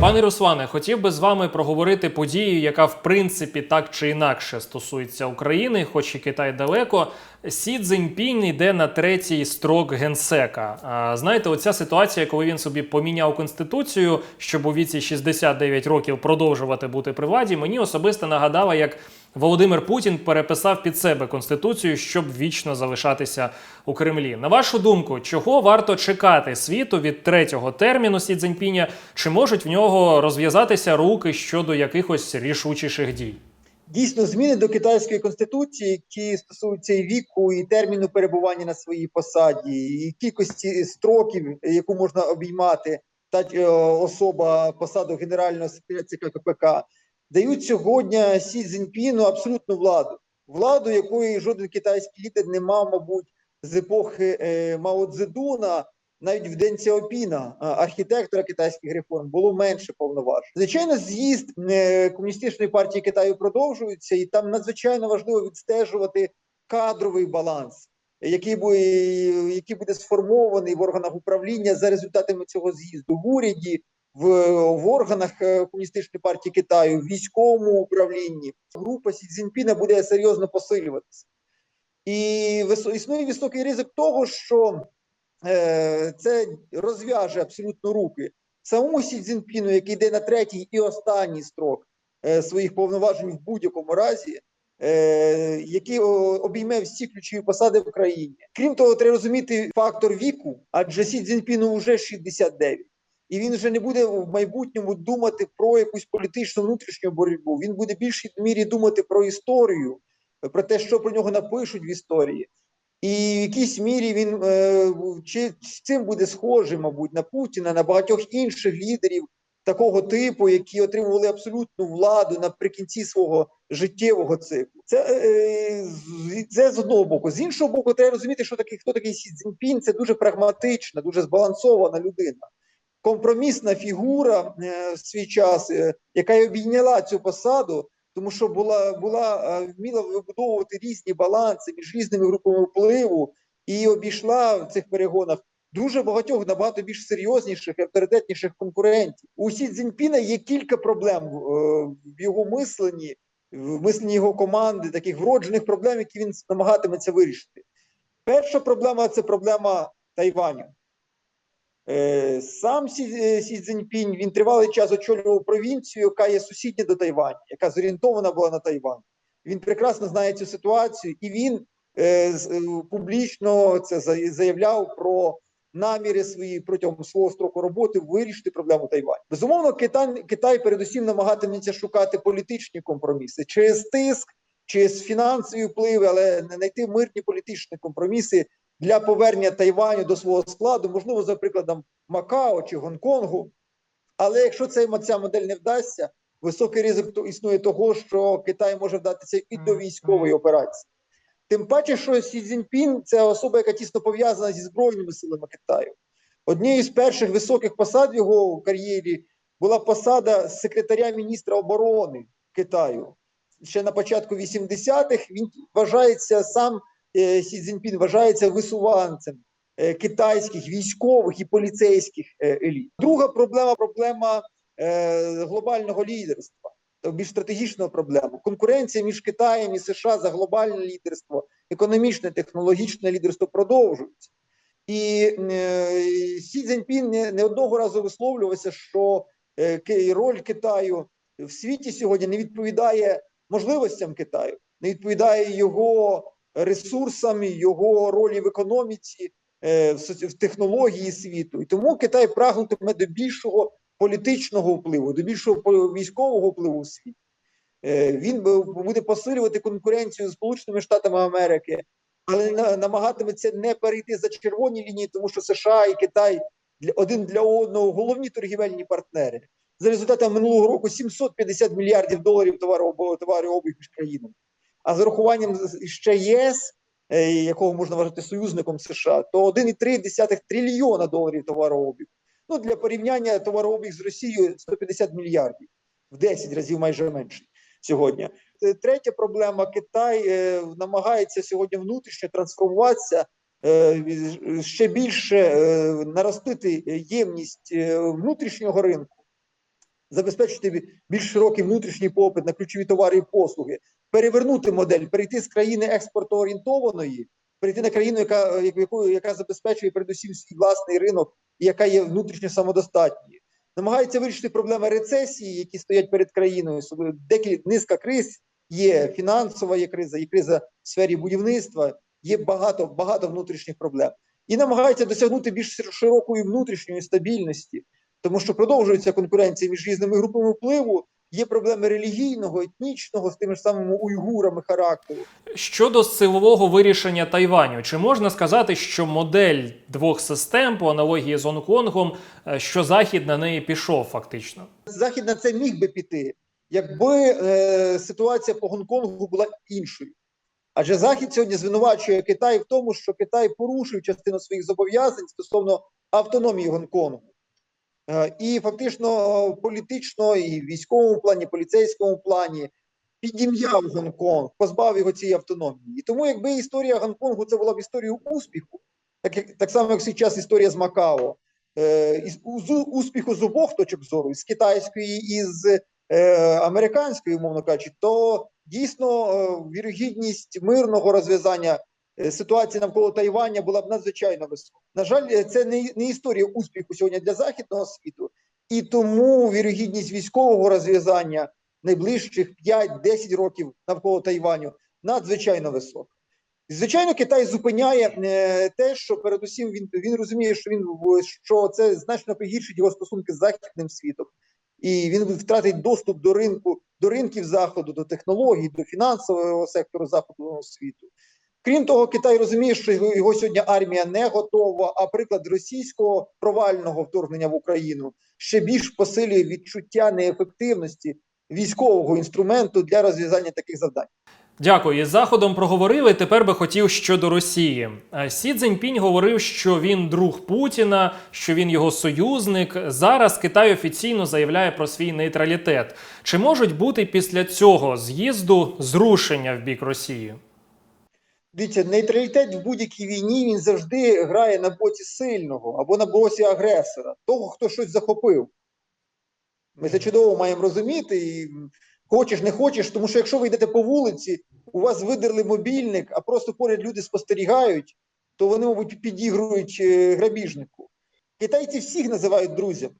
Пане Руслане, хотів би з вами проговорити подію, яка в принципі так чи інакше стосується України, хоч і Китай далеко. Сі Цзіньпінь йде на третій строк генсека. А, знаєте, оця ситуація, коли він собі поміняв конституцію, щоб у віці 69 років продовжувати бути при владі, мені особисто нагадала, як Володимир Путін переписав під себе конституцію, щоб вічно залишатися у Кремлі. На вашу думку, чого варто чекати світу від третього терміну Сі Цзіньпіня? Чи можуть в нього розв'язатися руки щодо якихось рішучіших дій? Дійсно, зміни до китайської конституції, які стосуються і віку, і терміну перебування на своїй посаді, і кількості строків, яку можна обіймати та е, особа посаду генерального секретаря КПК, дають сьогодні Сі Цзіньпіну абсолютну владу. Владу, якої жоден китайський лідер не мав, мабуть, з епохи е, Мао Цзедуна, навіть в День Сяопіна, а, архітектора китайських реформ, було менше повноважень. Звичайно, з'їзд е, комуністичної партії Китаю продовжується, і там надзвичайно важливо відстежувати кадровий баланс, який буде, який буде сформований в органах управління за результатами цього з'їзду в уряді. В, в органах е, комуністичної партії Китаю, в військовому управлінні група Сі Цзіньпіна буде серйозно посилюватися, і існує високий ризик того, що е, це розв'яже абсолютно руки самому Сі Цзіньпіну, який йде на третій і останній строк е, своїх повноважень в будь-якому разі, е, який обійме всі ключові посади в країні. Крім того, треба розуміти фактор віку, адже Сі Цзіньпіну вже 69. І він вже не буде в майбутньому думати про якусь політичну внутрішню боротьбу. Він буде в більшій мірі думати про історію, про те, що про нього напишуть в історії. І в якійсь мірі він е, чи цим буде схожий, мабуть, на Путіна, на багатьох інших лідерів такого типу, які отримували абсолютну владу наприкінці свого життєвого циклу. Це, е, це з одного боку. З іншого боку, треба розуміти, що такий, хто такий Сі Цзіньпін. Це дуже прагматична, дуже збалансована людина. Компромісна фігура е, в свій час, е, яка й обійняла цю посаду, тому що була була е, вміла вибудовувати різні баланси між різними групами впливу і обійшла в цих перегонах дуже багатьох набагато більш серйозніших і авторитетніших конкурентів. У Сі Цзіньпіна є кілька проблем в його мисленні, в мисленні його команди, таких вроджених проблем, які він намагатиметься вирішити. Перша проблема це проблема Тайваню. Е, Сам Сі, е, Сі Цзіньпінь він тривалий час очолював провінцію, яка є сусідня до Тайваню, яка зорієнтована була на Тайвань. Він прекрасно знає цю ситуацію, і він е, е, публічно це заявляв про наміри свої протягом свого строку роботи вирішити проблему Тайваню. Безумовно, Китай, Китай передусім намагатиметься шукати політичні компроміси через тиск, через фінансові впливи, але не знайти мирні політичні компроміси для повернення Тайваню до свого складу, можливо, за прикладом Макао чи Гонконгу. Але якщо ця, модель не вдасться, високий ризик то існує того, що Китай може вдатися і до військової операції. Тим паче, що Сі Цзіньпін – це особа, яка тісно пов'язана зі збройними силами Китаю. Однією з перших високих посад в його кар'єрі була посада секретаря міністра оборони Китаю. Ще на початку 80-х він вважається сам Сі Цзіньпін вважається висуванцем е, китайських військових і поліцейських е, еліт. Друга проблема проблема е, глобального лідерства, більш стратегічна проблема. Конкуренція між Китаєм і США за глобальне лідерство, економічне, технологічне лідерство продовжується. І е, Сі Цзіньпін не, одного разу висловлювався, що е, роль Китаю в світі сьогодні не відповідає можливостям Китаю, не відповідає його ресурсам, його ролі в економіці, е, в, технології світу. І тому Китай прагнутиме до більшого політичного впливу, до більшого військового впливу в світі. Е, Він бу- буде посилювати конкуренцію з Сполученими Штатами Америки, але на- намагатиметься не перейти за червоні лінії, тому що США і Китай один для одного головні торгівельні партнери. За результатами минулого року 750 мільярдів доларів товарообігу товарообіг між країнами. А з урахуванням ще ЄС, е, якого можна вважати союзником США, то 1,3 трильйона доларів товарообігу. Ну для порівняння товарообіг з Росією 150 мільярдів в 10 разів майже менше сьогодні. Е, Третя проблема: Китай е, намагається сьогодні внутрішньо трансформуватися, ще більше наростити ємність внутрішнього ринку. Забезпечити більш широкий внутрішній попит на ключові товари і послуги, перевернути модель, перейти з країни експортоорієнтованої, перейти на країну, яка, як- якою, яка забезпечує передусім свій власний ринок і яка є внутрішньо самодостатньою. Намагається вирішити проблеми рецесії, які стоять перед країною. Декілька низка криз є фінансова, є криза, є криза в сфері будівництва, є багато багато внутрішніх проблем. І намагається досягнути більш широкої внутрішньої стабільності, тому що продовжується конкуренція між різними групами впливу. Є проблеми релігійного, етнічного з тими ж самими уйгурами характеру. Щодо силового вирішення Тайваню, чи можна сказати, що модель двох систем по аналогії з Гонконгом, е, що Захід на неї пішов фактично? Захід на це міг би піти, якби е, ситуація по Гонконгу була іншою. Адже Захід сьогодні звинувачує Китай в тому, що Китай порушив частину своїх зобов'язань стосовно автономії Гонконгу. Е, і фактично політично, і військовому плані, поліцейському плані підім'яв Гонконг, позбавив його цієї автономії. І тому, якби історія Гонконгу це була б історією успіху, так, як, так само, як зараз історія з Макао, е, з успіху з обох точок зору, з китайської і з е, американської, умовно кажучи, то дійсно е, вірогідність мирного розв'язання е, ситуації навколо Тайваня була б надзвичайно висока. На жаль, е, це не, не історія успіху сьогодні для західного світу, і тому вірогідність військового розв'язання найближчих 5-10 років навколо Тайваню надзвичайно висока. Звичайно, Китай зупиняє е, те, що передусім він, він розуміє, що він що це значно погіршить його стосунки з західним світом, і він втратить доступ до ринку, до ринків заходу, до технологій, до фінансового сектору заходу світу. Крім того, Китай розуміє, що його, сьогодні армія не готова. А приклад російського провального вторгнення в Україну ще більш посилює відчуття неефективності військового інструменту для розв'язання таких завдань. Дякую. Із заходом проговорили. Тепер би хотів щодо Росії. Е, Сі Цзіньпінь говорив, що він друг Путіна, що він його союзник. Зараз Китай офіційно заявляє про свій нейтралітет. Чи можуть бути після цього з'їзду зрушення в бік Росії? Дивіться, нейтралітет в будь-якій війні він завжди грає на боці сильного або на боці агресора, того, хто щось захопив. Ми це чудово маємо розуміти, і хочеш, не хочеш, тому що якщо ви йдете по вулиці, у вас видерли мобільник, а просто поряд люди спостерігають, то вони, мабуть, підігрують е, грабіжнику. Китайці всіх називають друзями,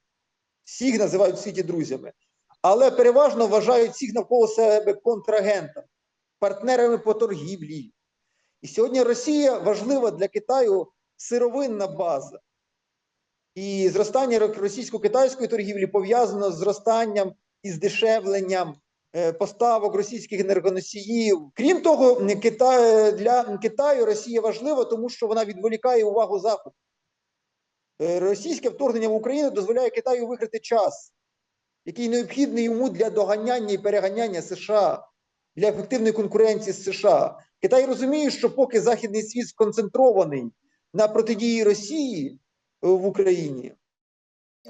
всіх називають в світі друзями, але переважно вважають всіх навколо себе контрагентами, партнерами по торгівлі. І сьогодні Росія важлива для Китаю сировинна база. І зростання російсько-китайської торгівлі пов'язано з зростанням і здешевленням е, поставок російських енергоносіїв. Крім того, для Китаю Росія важлива, тому що вона відволікає увагу Заходу. Е, Російське вторгнення в Україну дозволяє Китаю виграти час, який необхідний йому для доганяння і переганяння США, для ефективної конкуренції з США. Китай розуміє, що поки західний світ сконцентрований на протидії Росії е, в Україні,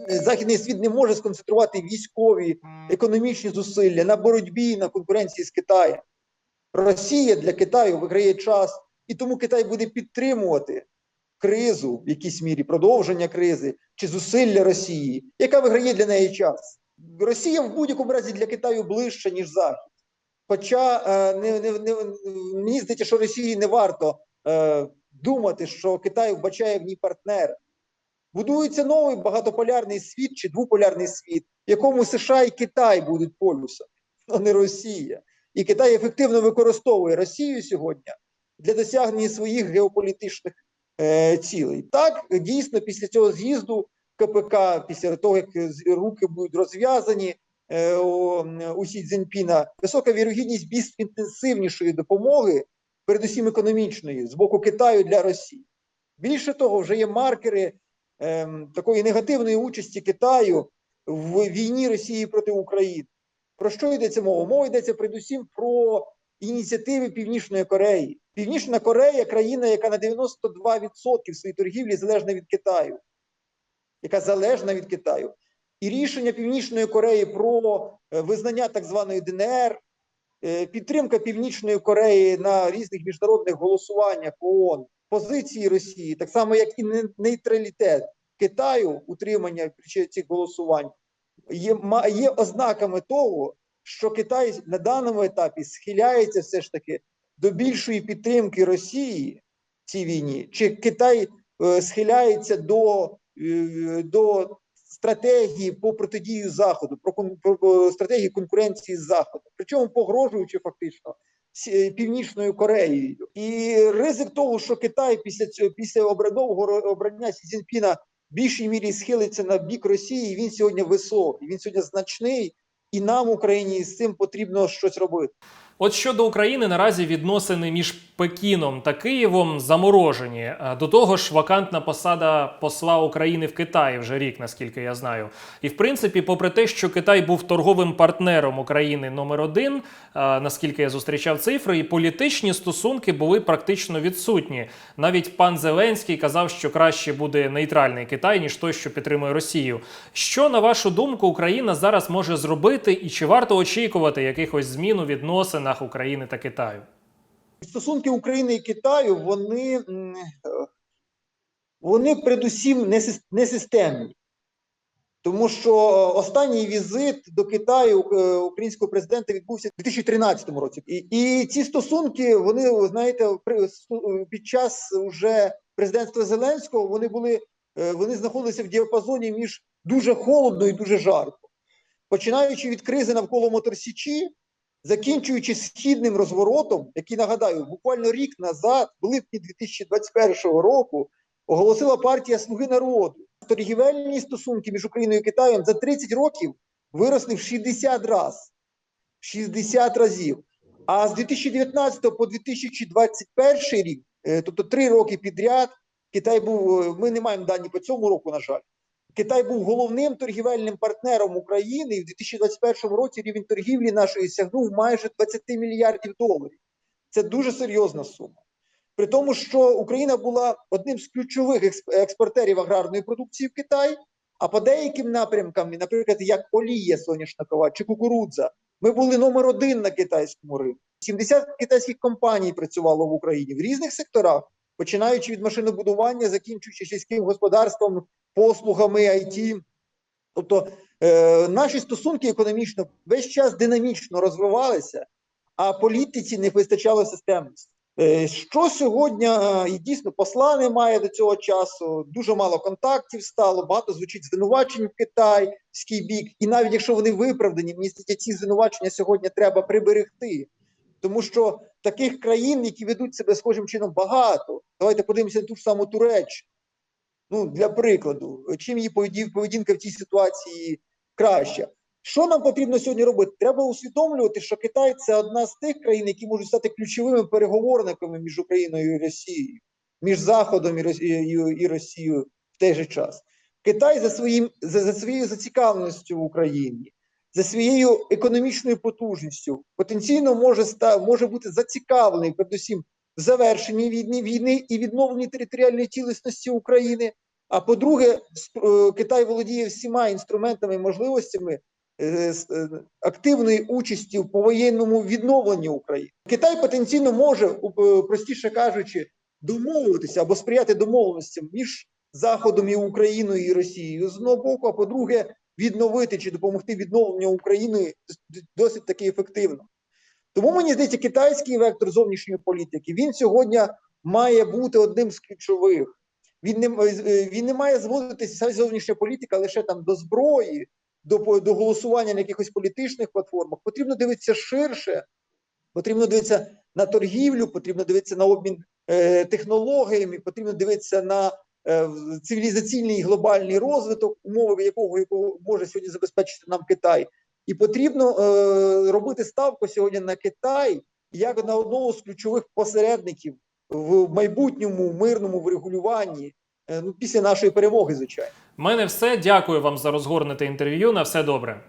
західний світ не може сконцентрувати військові економічні зусилля на боротьбі на конкуренції з Китаєм. Росія для Китаю виграє час, і тому Китай буде підтримувати кризу в якійсь мірі, продовження кризи чи зусилля Росії, яка виграє для неї час. Росія в будь-якому разі для Китаю ближче, ніж Захід. Хоча е, не, не, не, мені здається, що Росії не варто е, думати, що Китай вбачає в ній партнера. Будується новий багатополярний світ чи двополярний світ, в якому США і Китай будуть полюсами, а не Росія. І Китай ефективно використовує Росію сьогодні для досягнення своїх геополітичних е, цілей. Так, дійсно, після цього з'їзду КПК, після того, як руки будуть розв'язані у, у Сі Цзіньпіна, висока вірогідність більш інтенсивнішої допомоги, передусім економічної, з боку Китаю для Росії. Більше того, вже є маркери ем, такої негативної участі Китаю в війні Росії проти України. Про що йдеться мова? Мова йдеться передусім про ініціативи Північної Кореї. Північна Корея країна, яка на 92% своєї торгівлі залежна від Китаю, яка залежна від Китаю. І рішення Північної Кореї про е, визнання так званої ДНР, е, підтримка Північної Кореї на різних міжнародних голосуваннях ООН, позиції Росії, так само як і нейтралітет Китаю, утримання цих голосувань, є, є ознаками того, що Китай на даному етапі схиляється все ж таки до більшої підтримки Росії в цій війні, чи Китай е, схиляється до, до стратегії по протидії Заходу, про, про, стратегії конкуренції з Заходом, причому погрожуючи фактично Північною Кореєю. І ризик того, що Китай після цього після обрадового обрання Сі Цзіньпіна в більшій мірі схилиться на бік Росії, він сьогодні високий, він сьогодні значний, і нам, Україні, з цим потрібно щось робити. От щодо України, наразі відносини між Пекіном та Києвом заморожені. Е, До того ж, вакантна посада посла України в Китаї вже рік, наскільки я знаю. І в принципі, попри те, що Китай був торговим партнером України номер один, е, наскільки я зустрічав цифри, і політичні стосунки були практично відсутні. Навіть пан Зеленський казав, що краще буде нейтральний Китай, ніж той, що підтримує Росію. Що на вашу думку Україна зараз може зробити, і чи варто очікувати якихось змін у відносинах України та Китаю? Стосунки України і Китаю, вони, е, вони передусім не системні. Тому що е, останній візит до Китаю е, українського президента відбувся у 2013 році. І, і ці стосунки, вони, знаєте, під час уже президентства Зеленського вони були, е, вони знаходилися в діапазоні між дуже холодно і дуже жарко. Починаючи від кризи навколо Моторсічі, закінчуючи східним розворотом, який нагадаю, буквально рік назад, в липні 2021 року, оголосила партія Слуги народу. Торгівельні стосунки між Україною і Китаєм за 30 років виросли в 60 разів. 60 разів. А з 2019 по 2021 рік, е, тобто три роки підряд, Китай був. е, Ми не маємо дані по цьому року, на жаль. Китай був головним торгівельним партнером України, і в 2021 році рівень торгівлі нашої сягнув майже 20 мільярдів доларів. Це дуже серйозна сума. При тому, що Україна була одним з ключових експортерів аграрної продукції в Китай, а по деяким напрямкам, наприклад, як олія соняшникова чи кукурудза, ми були номер один на китайському ринку. 70 китайських компаній працювало в Україні в різних секторах, починаючи від машинобудування, закінчуючи сільським господарством, послугами IT. Тобто е, наші стосунки економічно весь час динамічно розвивалися, а політиці не вистачало системності. Е, Що сьогодні е, і дійсно посла немає до цього часу, дуже мало контактів стало, багато звучить звинувачень в китайський бік, і навіть якщо вони виправдані, мені здається, ці звинувачення сьогодні треба приберегти. Тому що таких країн, які ведуть себе схожим чином, багато. Давайте подивимося на ту ж саму Туреччину. Ну, для прикладу, чим її поведінка в цій ситуації краща. Що нам потрібно сьогодні робити? Треба усвідомлювати, що Китай це одна з тих країн, які можуть стати ключовими переговорниками між Україною і Росією, між Заходом і Росією, в той же час. Китай за своїм за, за своєю зацікавленістю в Україні, за своєю економічною потужністю, потенційно може ста може бути зацікавлений передусім завершенні війни, війни і відновленні територіальної цілісності України. А по-друге, е, Китай володіє всіма інструментами і можливостями е, е, активної участі в повоєнному відновленні України. Китай потенційно може, простіше кажучи, домовитися або сприяти домовленостям між Заходом і Україною і Росією з одного боку, а по-друге, відновити чи допомогти відновленню України досить таки ефективно. Тому мені здається, китайський вектор зовнішньої політики він сьогодні має бути одним з ключових. Він не, м- е, він не має зводитися зовнішня політика лише там до зброї, до, до голосування на якихось політичних платформах. Потрібно дивитися ширше, потрібно дивитися на торгівлю, потрібно дивитися на обмін е, технологіями, потрібно дивитися на е, цивілізаційний глобальний розвиток, умови якого, якого може сьогодні забезпечити нам Китай. І потрібно е, робити ставку сьогодні на Китай як на одного з ключових посередників в майбутньому мирному врегулюванні е, ну, після нашої перемоги, звичайно. Мене все. Дякую вам за розгорнуте інтерв'ю. На все добре.